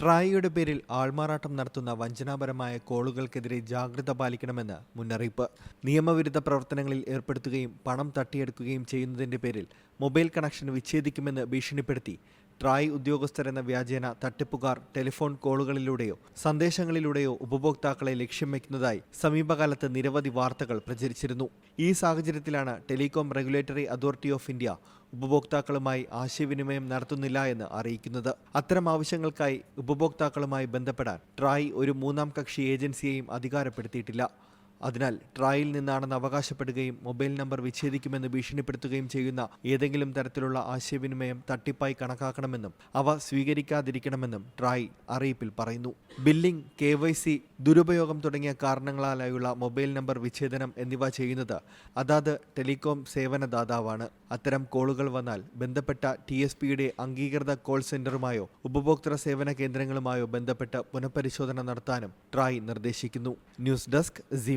ട്രായിയുടെ പേരിൽ ആൾമാറാട്ടം നടത്തുന്ന വഞ്ചനാപരമായ കോളുകൾക്കെതിരെ ജാഗ്രത പാലിക്കണമെന്ന് മുന്നറിയിപ്പ്. നിയമവിരുദ്ധ പ്രവർത്തനങ്ങളിൽ ഏർപ്പെടുത്തുകയും പണം തട്ടിയെടുക്കുകയും ചെയ്യുന്നതിന്റെ പേരിൽ മൊബൈൽ കണക്ഷൻ വിച്ഛേദിക്കുമെന്ന് ഭീഷണിപ്പെടുത്തി. ട്രായ് ഉദ്യോഗസ്ഥരെന്ന വ്യാജേന തട്ടിപ്പുകാർ ടെലിഫോൺ കോളുകളിലൂടെയോ സന്ദേശങ്ങളിലൂടെയോ ഉപഭോക്താക്കളെ ലക്ഷ്യം വയ്ക്കുന്നതായി സമീപകാലത്ത് നിരവധി വാർത്തകൾ പ്രചരിച്ചിരുന്നു. ഈ സാഹചര്യത്തിലാണ് telecom regulatory authority of India ഉപഭോക്താക്കളുമായി ആശയവിനിമയം നടത്തുന്നില്ല എന്ന് അറിയിക്കുന്നത്. അത്തരം ആവശ്യങ്ങൾക്കായി ഉപഭോക്താക്കളുമായി ബന്ധപ്പെടാൻ ട്രായ് ഒരു മൂന്നാം കക്ഷി ഏജൻസിയെയും അധികാരപ്പെടുത്തിയിട്ടില്ല. അതിനാൽ ട്രായിൽ നിന്നാണെന്ന് അവകാശപ്പെടുകയും മൊബൈൽ നമ്പർ വിച്ഛേദിക്കുമെന്ന് ഭീഷണിപ്പെടുത്തുകയും ചെയ്യുന്ന ഏതെങ്കിലും തരത്തിലുള്ള ആശയവിനിമയം തട്ടിപ്പായി കണക്കാക്കണമെന്നും അവ സ്വീകരിക്കാതിരിക്കണമെന്നും ട്രായ് അറിയിപ്പിൽ പറയുന്നു. ബില്ലിംഗ് കെ ദുരുപയോഗം തുടങ്ങിയ കാരണങ്ങളാലായുള്ള മൊബൈൽ നമ്പർ വിച്ഛേദനം എന്നിവ ചെയ്യുന്നത് അതാത് ടെലികോം സേവനദാതാവാണ്. അത്തരം കോളുകൾ വന്നാൽ ബന്ധപ്പെട്ട ടി എസ് പിയുടെ അംഗീകൃത കോൾ സെന്ററുമായോ ഉപഭോക്തൃ സേവന കേന്ദ്രങ്ങളുമായോ ബന്ധപ്പെട്ട് പുനഃപരിശോധന നടത്താനും ട്രായ് നിർദ്ദേശിക്കുന്നു. News desk C